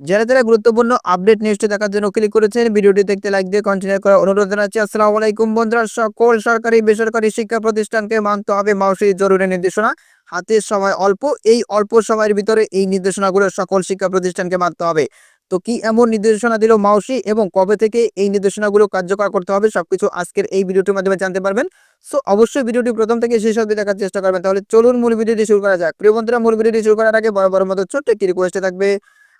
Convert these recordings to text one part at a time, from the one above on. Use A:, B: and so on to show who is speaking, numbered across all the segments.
A: যারা যারা গুরুত্বপূর্ণ আপডেট নিউজটি দেখার জন্য ক্লিক করেছেন, ভিডিওটি দেখতে লাইক দিয়ে কন্টিনিউ করার অনুরোধ জানাচ্ছি। আসসালামু আলাইকুম বন্ধুরা, সকল সরকারি, বেসরকারি শিক্ষা প্রতিষ্ঠানকে মানতে হবে মাউসির জরুরি নির্দেশনা। হাতে সময় অল্প, এই অল্প সময়ের ভিতরে এই নির্দেশনাগুলো সকল শিক্ষা প্রতিষ্ঠানকে মানতে হবে। তো কি এমন নির্দেশনা দিল মাউসি এবং কবে থেকে এই নির্দেশনাগুলো কার্যকর করতে হবে সবকিছু আজকের এই ভিডিওটির মাধ্যমে জানতে পারবেন। সো অবশ্যই ভিডিওটি প্রথম থেকে শেষ অবধি দেখার চেষ্টা করবেন। তাহলে চলুন মূল ভিডিওটি শুরু করা যাক। প্রিয় বন্ধুরা, মূল ভিডিওটি শুরু করার আগে বড় বড় মতো ছোট্ট একটি রিকোয়েস্টে থাকবে।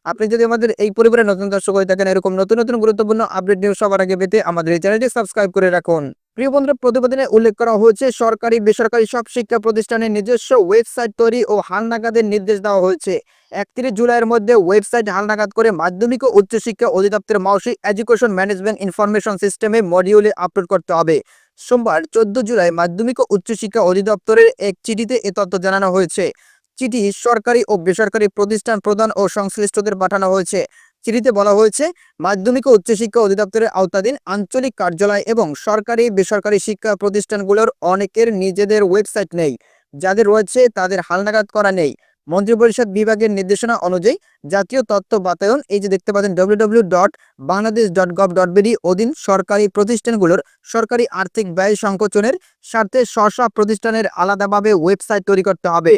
A: আপনি যদি আমাদের এই পরিবারের নতুন দর্শক হয়ে থাকেন, এরকম নতুন নতুন গুরুত্বপূর্ণ আপডেট নিউজ সবার আগে পেতে আমাদের এই চ্যানেলটি সাবস্ক্রাইব করে রাখুন। প্রিয় বন্ধুরা, প্রতিবেদনে উল্লেখ করা হয়েছে, সরকারি, বেসরকারি সব শিক্ষা প্রতিষ্ঠানের নিজস্ব ওয়েবসাইট তৈরি ও হালনাগাদের নির্দেশ দেওয়া হয়েছে। একত্রিশ জুলাইয়ের মধ্যে ওয়েবসাইট হালনাগাদ করে মাধ্যমিক ও উচ্চশিক্ষা অধিদপ্তরের মাউসি এডুকেশন ম্যানেজমেন্ট ইনফরমেশন সিস্টেমে মডিউলে আপলোড করতে হবে। সোমবার, চোদ্দ জুলাই মাধ্যমিক ও উচ্চশিক্ষা অধিদপ্তরের এক চিঠিতে এ তথ্য জানানো হয়েছে। চিঠি সরকারি ও বেসরকারি প্রতিষ্ঠান প্রদান ও সংশ্লিষ্টদের পাঠানো হয়েছে। চিঠিতে বলা হয়েছে, মাধ্যমিক ও উচ্চশিক্ষা অধিদপ্তরের আওতাধীন আঞ্চলিক কার্যালয় এবং সরকারি বেসরকারি শিক্ষা প্রতিষ্ঠানগুলোর অনেকের নিজেদের ওয়েবসাইট নেই। যাদের রয়েছে, তাদের হালনাগাদ করা নেই। মন্ত্রিপরিষদ বিভাগের নির্দেশনা অনুযায়ী জাতীয় তথ্য বাতায়ন, এই যে দেখতে পাচ্ছেন W W dot Bangladesh dot gov dot BD অধীন সরকারি প্রতিষ্ঠানগুলোর সরকারি আর্থিক ব্যয় সংকোচনের স্বার্থে স্ব প্রতিষ্ঠানের আলাদাভাবে ওয়েবসাইট তৈরি করতে হবে।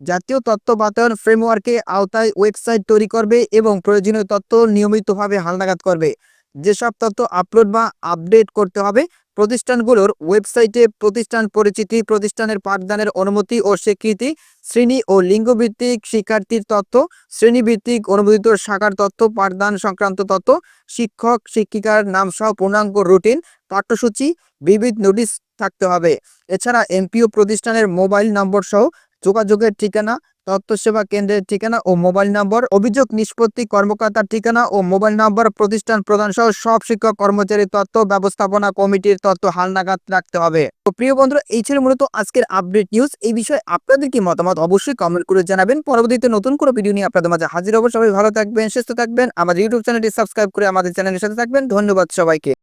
A: জাতীয় তথ্য বাতায়ন ফ্রেমওয়ার্কে আওতায় ওয়েবসাইট তৈরি করবে এবং প্রয়োজনীয় তথ্য নিয়মিতভাবে হালনাগাদ করবে। যেসব তথ্য আপলোড বা আপডেট করতে হবে, প্রতিষ্ঠানগুলোর ওয়েবসাইটে প্রতিষ্ঠান পরিচিতি, প্রতিষ্ঠানের পাঠদানের অনুমতি ও স্বীকৃতি, শ্রেণি ও লিঙ্গভিত্তিক শিক্ষার্থীর তথ্য শ্রেণীভিত্তিক অনুমোদিত শাখার তথ্য পাঠদান সংক্রান্ত তথ্য শিক্ষক, শিক্ষিকার নাম সহ পূর্ণাঙ্গ রুটিন পাঠ্যসূচি, বিবিধ নোটিশ থাকতে হবে। এছাড়া এমপিও প্রতিষ্ঠানের মোবাইল নম্বর সহ যোগাযোগের ঠিকানা তথ্য সেবা কেন্দ্রের ঠিকানা ও মোবাইল নম্বর, অভিযোগ নিষ্পত্তি কর্মকর্তার ঠিকানা ও মোবাইল নম্বর, প্রতিষ্ঠান প্রধান সহ সব শিক্ষক কর্মচারীর তথ্য, ব্যবস্থাপনা কমিটির তথ্য হালনাগাদ রাখতে হবে। তো প্রিয় বন্ধুরা, এই ছিল মূলত আজকের আপডেট নিউজ এই বিষয়ে আপনাদের কি মতামত অবশ্যই কমেন্ট করে জানাবেন। পরবর্তীতে নতুন কোনো ভিডিও নিয়ে আপনাদের মাঝে হাজির হব। সবাই ভালো থাকবেন, সুস্থ থাকবেন। আমাদের ইউটিউব চ্যানেলটি সাবস্ক্রাইব করে আমাদের চ্যানেলের সাথে থাকবেন। ধন্যবাদ সবাইকে।